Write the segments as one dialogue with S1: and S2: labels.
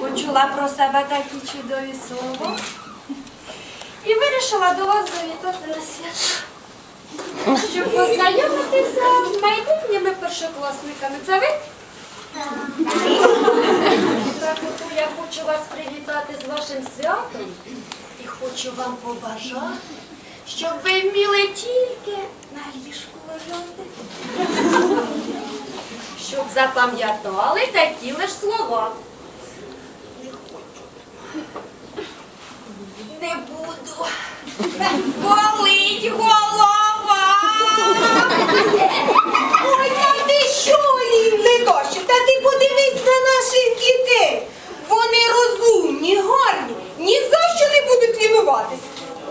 S1: Почула про себе такі чудові слова. І вирішила до вас завітати на свято. Щоб познайомитися з майбутніми першокласниками. Це ви? Так, от я хочу вас привітати з вашим святом і хочу вам побажати, щоб ви вміли тільки на ліжку лежати. Щоб запам'ятали такі лиш слова. Не хочу. Не буду. Болить голова.
S2: Ой, та ти що, Лін, Ледощі? Та ти подивись на наших дітей. Вони розумні, гарні, ні за що не будуть лінуватись.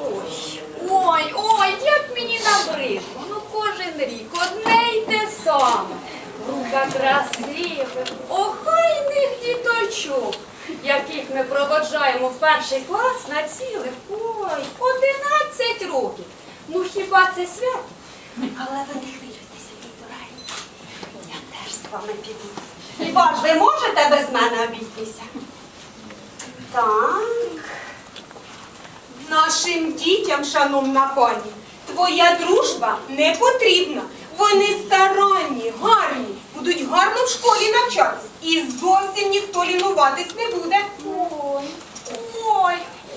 S1: Ой, ой, ой, як мені набридло. Ну кожен рік одне й те саме. Рука красивих, охайних діточок, яких ми проводжаємо в перший клас на цілих ой, 11 років. Ну хіба це свято? Але ви не хвилюйтеся, Вікторай. Я теж з вами піду. Хіба ж ви можете без мене обійтися? Так.
S2: Нашим дітям, шановна пані, твоя дружба не потрібна. Вони старанні, гарні, будуть гарно в школі навчатись. І зовсім ніхто лінуватись не буде.
S1: Ой, ой,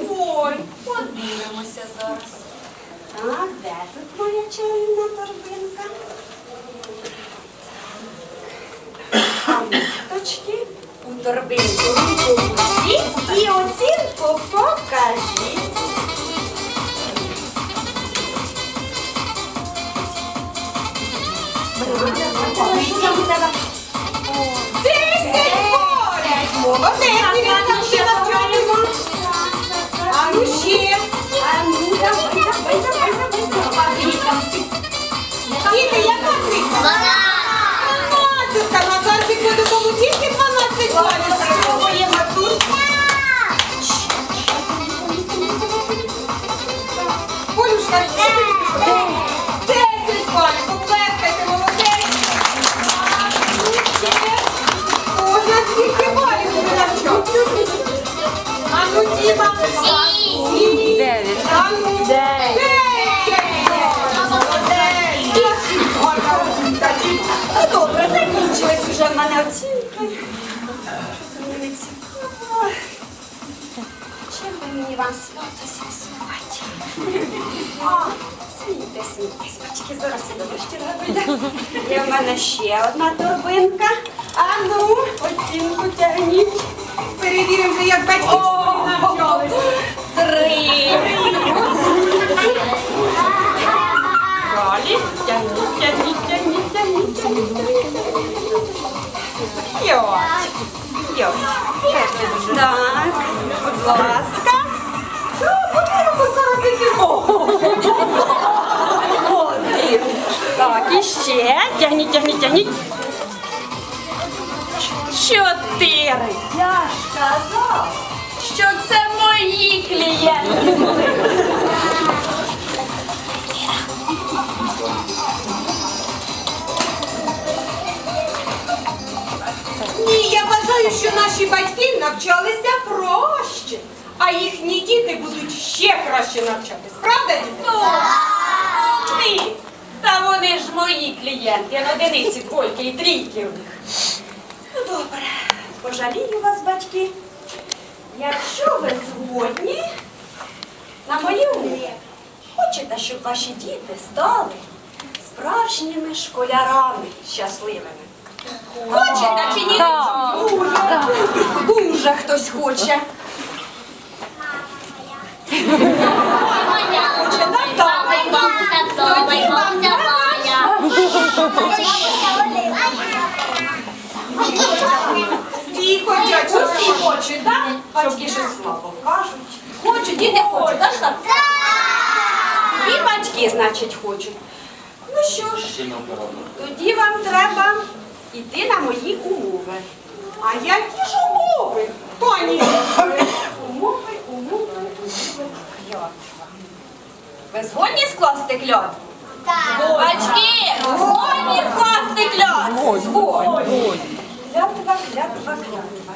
S1: ой, подивимося зараз. Так, де тут моя чарівна торбинка? А ниточки у торбинку і оцінку покажіть.
S2: Молодець, Ірина, ще навчатиму. А ну ще.
S1: А ну, давай, давай, давай, давай, давай.
S2: Діти, яка цифра? Дванадцятка. Назарчику допомогу тільки 12 балів. Спробуємо тут. Полюшка,
S1: оцінки. Щось мені не цікаво. Чим би мені вам свято зіпсувати? Смійте, смійтесь, батьки, зараз я до щира вийде. Є в мене ще одна торбинка. А ну, оцінку тягніть.
S2: Перевіримо вже, як батьки навчались.
S1: Три. Далі. Тягніть, тягніть, тягніть, тягніть, П'ять. Так, будь ласка. Один. Так, і ще. Тягніть, тягніть, тягніть. Чотири. Я ж казав, що це мої клієнти.
S2: Вважаю, що наші батьки навчалися проще, а їхні діти будуть ще краще навчатись. Правда, діти?
S1: Та вони ж мої клієнти, на одиниці, двойки і трійки у них. Ну добре, пожалію вас, батьки. Якщо ви згодні на мої умови, хочете, щоб ваші діти стали справжніми школярами щасливими. Хочете чи ні? Хтось хоче.
S2: Всі хочуть,
S1: Усі хочуть, так? Батьки кажуть. Хочуть, діти хочуть, так? батьки, значить, хочуть. Ну що ж, тоді вам треба йти на мої умови.
S2: А які ж умови, пані?
S1: Умови, умови, умови, клятва. Ви згодні скласти клятву?
S3: Так.
S1: Батьки, згодні скласти клятву? Згодні. Клятва, клятва, клятва.